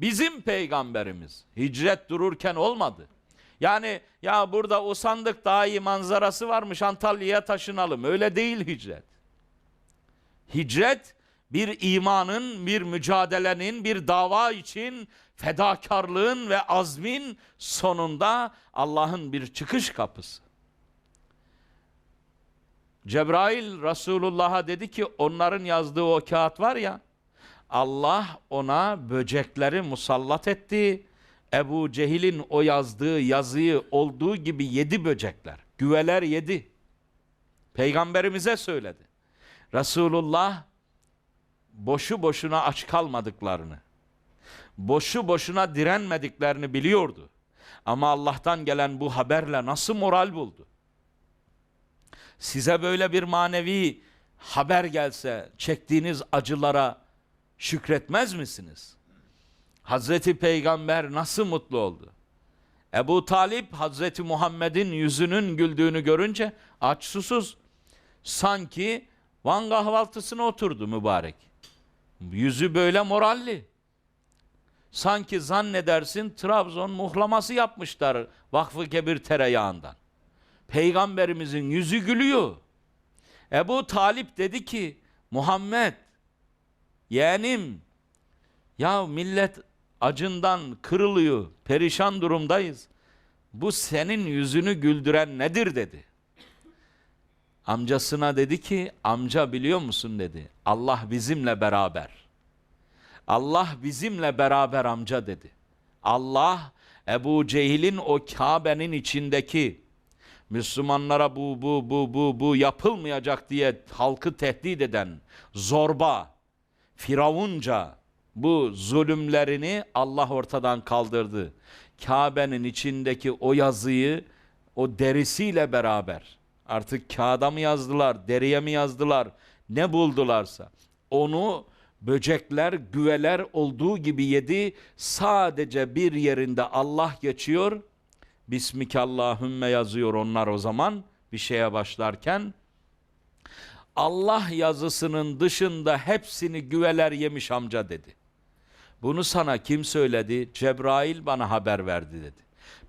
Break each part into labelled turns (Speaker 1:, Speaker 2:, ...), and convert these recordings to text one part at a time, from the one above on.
Speaker 1: Bizim peygamberimiz hicret dururken olmadı. Yani ya burada usandık daha iyi manzarası varmış Antalya'ya taşınalım. Öyle değil hicret. Hicret bir imanın, bir mücadelenin, bir dava için fedakarlığın ve azmin sonunda Allah'ın bir çıkış kapısı. Cebrail Resulullah'a dedi ki onların yazdığı o kağıt var ya Allah ona böcekleri musallat etti. Ebu Cehil'in o yazdığı yazıyı olduğu gibi yedi böcekler. Güveler yedi. Peygamberimize söyledi. Resulullah boşu boşuna aç kalmadıklarını, boşu boşuna direnmediklerini biliyordu. Ama Allah'tan gelen bu haberle nasıl moral buldu? Size böyle bir manevi haber gelse çektiğiniz acılara şükretmez misiniz? Hazreti Peygamber nasıl mutlu oldu? Ebu Talip Hazreti Muhammed'in yüzünün güldüğünü görünce aç susuz sanki Van kahvaltısına oturdu mübarek. Yüzü böyle moralli. Sanki zannedersin Trabzon muhlaması yapmışlar Vakfı Kebir tereyağından. Peygamberimizin yüzü gülüyor. Ebu Talip dedi ki Muhammed yeğenim ya millet acından kırılıyor, perişan durumdayız. Bu senin yüzünü güldüren nedir dedi. Amcasına dedi ki amca biliyor musun dedi. Allah bizimle beraber. Allah bizimle beraber amca dedi. Allah Ebu Cehil'in o Kabe'nin içindeki Müslümanlara bu bu bu bu bu yapılmayacak diye halkı tehdit eden zorba, firavunca bu zulümlerini Allah ortadan kaldırdı. Kabe'nin içindeki o yazıyı o derisiyle beraber artık kağıda mı yazdılar, deriye mi yazdılar, ne buldularsa onu böcekler, güveler olduğu gibi yedi. Sadece bir yerinde Allah geçiyor. Bismikallahümme yazıyor onlar o zaman bir şeye başlarken. Allah yazısının dışında hepsini güveler yemiş amca dedi. Bunu sana kim söyledi? Cebrail bana haber verdi dedi.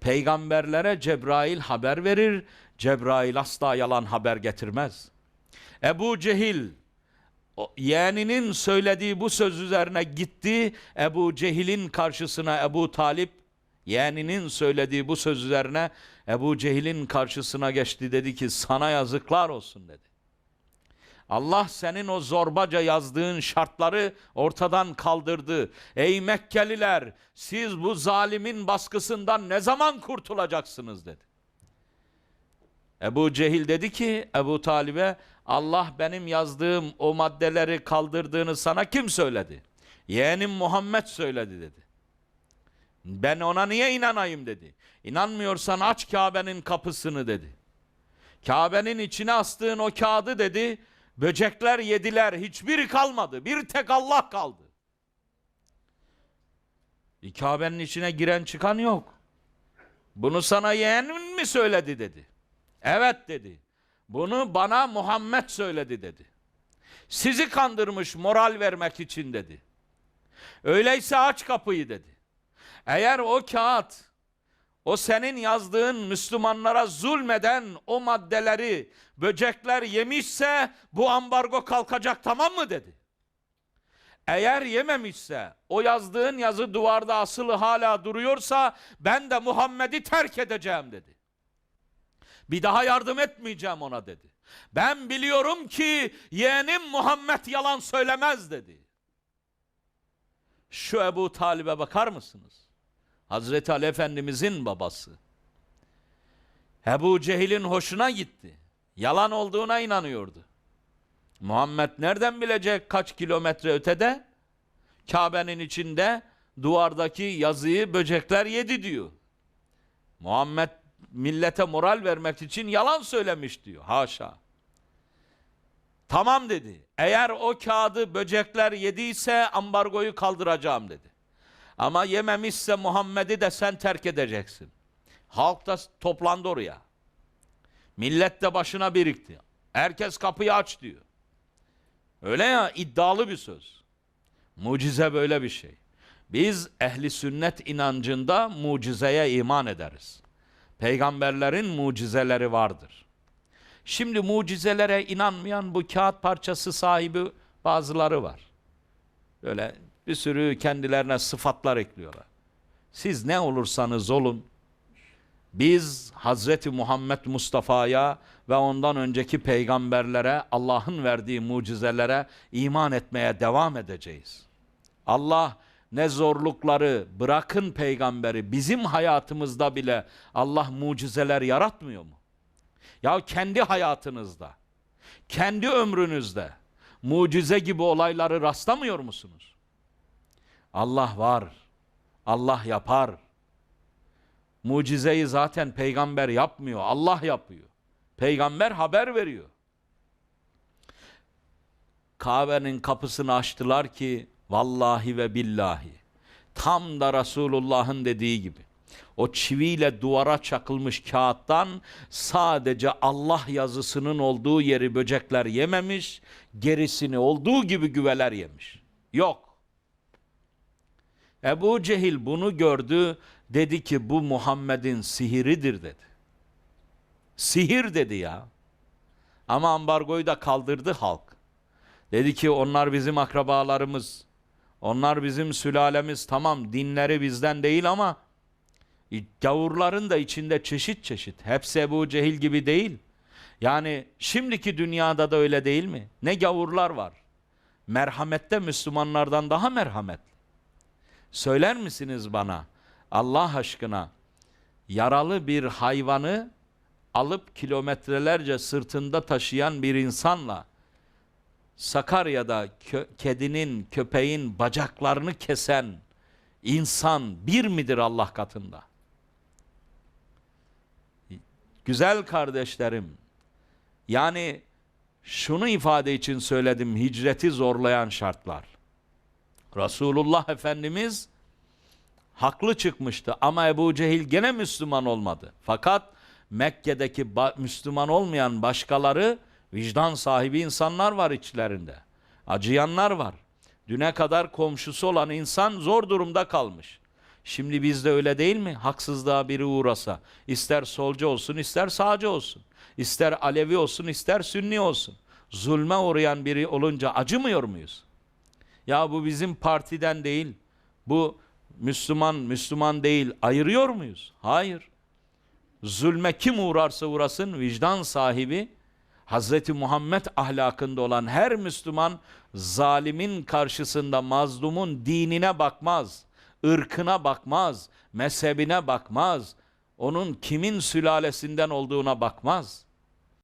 Speaker 1: Peygamberlere Cebrail haber verir. Cebrail asla yalan haber getirmez. Ebu Cehil yeğeninin söylediği bu söz üzerine gitti. Ebu Cehil'in karşısına Ebu Talip yeğeninin söylediği bu söz üzerine Ebu Cehil'in karşısına geçti dedi ki sana yazıklar olsun dedi. Allah senin o zorbaca yazdığın şartları ortadan kaldırdı. Ey Mekkeliler siz bu zalimin baskısından ne zaman kurtulacaksınız dedi. Ebu Cehil dedi ki Ebu Talib'e Allah benim yazdığım o maddeleri kaldırdığını sana kim söyledi? Yeğenim Muhammed söyledi dedi. Ben ona niye inanayım dedi. İnanmıyorsan aç Kabe'nin kapısını dedi. Kabe'nin içine astığın o kağıdı dedi. Böcekler yediler. Hiçbiri kalmadı. Bir tek Allah kaldı. Kabe'nin içine giren çıkan yok. Bunu sana yeğenin mi söyledi dedi. Evet dedi. Bunu bana Muhammed söyledi dedi. Sizi kandırmış moral vermek için dedi. Öyleyse aç kapıyı dedi. Eğer o kağıt, o senin yazdığın Müslümanlara zulmeden o maddeleri böcekler yemişse bu ambargo kalkacak tamam mı dedi. Eğer yememişse, o yazdığın yazı duvarda asılı hala duruyorsa ben de Muhammed'i terk edeceğim dedi. Bir daha yardım etmeyeceğim ona dedi. Ben biliyorum ki yeğenim Muhammed yalan söylemez dedi. Şu Ebu Talib'e bakar mısınız? Hazreti Ali Efendimizin babası. Ebu Cehil'in hoşuna gitti. Yalan olduğuna inanıyordu. Muhammed nereden bilecek kaç kilometre ötede? Kabe'nin içinde duvardaki yazıyı böcekler yedi diyor. Muhammed millete moral vermek için yalan söylemiş diyor. Haşa. Tamam dedi. Eğer o kağıdı böcekler yediyse ambargoyu kaldıracağım dedi. Ama yememişse Muhammed'i de sen terk edeceksin. Halk da toplandı oraya. Millet de başına birikti. Herkes kapıyı aç diyor. Öyle ya iddialı bir söz. Mucize böyle bir şey. Biz ehli sünnet inancında mucizeye iman ederiz. Peygamberlerin mucizeleri vardır. Şimdi mucizelere inanmayan bu kağıt parçası sahibi bazıları var. Böyle bir sürü kendilerine sıfatlar ekliyorlar. Siz ne olursanız olun, biz Hazreti Muhammed Mustafa'ya ve ondan önceki peygamberlere, Allah'ın verdiği mucizelere iman etmeye devam edeceğiz. Allah ne zorlukları bırakın peygamberi bizim hayatımızda bile Allah mucizeler yaratmıyor mu? Ya kendi hayatınızda, kendi ömrünüzde mucize gibi olayları rastlamıyor musunuz? Allah var. Allah yapar. Mucizeyi zaten peygamber yapmıyor. Allah yapıyor. Peygamber haber veriyor. Kabe'nin kapısını açtılar ki vallahi ve billahi tam da Resulullah'ın dediği gibi o çiviyle duvara çakılmış kağıttan sadece Allah yazısının olduğu yeri böcekler yememiş, gerisini olduğu gibi güveler yemiş. Yok. Ebu Cehil bunu gördü, dedi ki bu Muhammed'in sihiridir dedi. Sihir dedi ya. Ama ambargoyu da kaldırdı halk. Dedi ki onlar bizim akrabalarımız. Onlar bizim sülalemiz. Tamam dinleri bizden değil ama gavurların da içinde çeşit çeşit. Hepsi Ebu Cehil gibi değil. Yani şimdiki dünyada da öyle değil mi? Ne gavurlar var. Merhamette Müslümanlardan daha merhametli. Söyler misiniz bana Allah aşkına yaralı bir hayvanı alıp kilometrelerce sırtında taşıyan bir insanla Sakarya'da kö- kedinin, köpeğin bacaklarını kesen insan bir midir Allah katında? Güzel kardeşlerim, yani şunu ifade için söyledim hicreti zorlayan şartlar. Resulullah Efendimiz haklı çıkmıştı ama Ebu Cehil gene Müslüman olmadı. Fakat Mekke'deki Müslüman olmayan başkaları vicdan sahibi insanlar var içlerinde. Acıyanlar var. Düne kadar komşusu olan insan zor durumda kalmış. Şimdi bizde öyle değil mi? Haksızlığa biri uğrasa, ister solcu olsun, ister sağcı olsun, ister Alevi olsun, ister Sünni olsun. Zulme uğrayan biri olunca acımıyor muyuz? Ya bu bizim partiden değil. Bu Müslüman, Müslüman değil. Ayırıyor muyuz? Hayır. Zulme kim uğrarsa uğrasın vicdan sahibi Hazreti Muhammed ahlakında olan her Müslüman zalimin karşısında mazlumun dinine bakmaz, ırkına bakmaz, mezhebine bakmaz, onun kimin sülalesinden olduğuna bakmaz.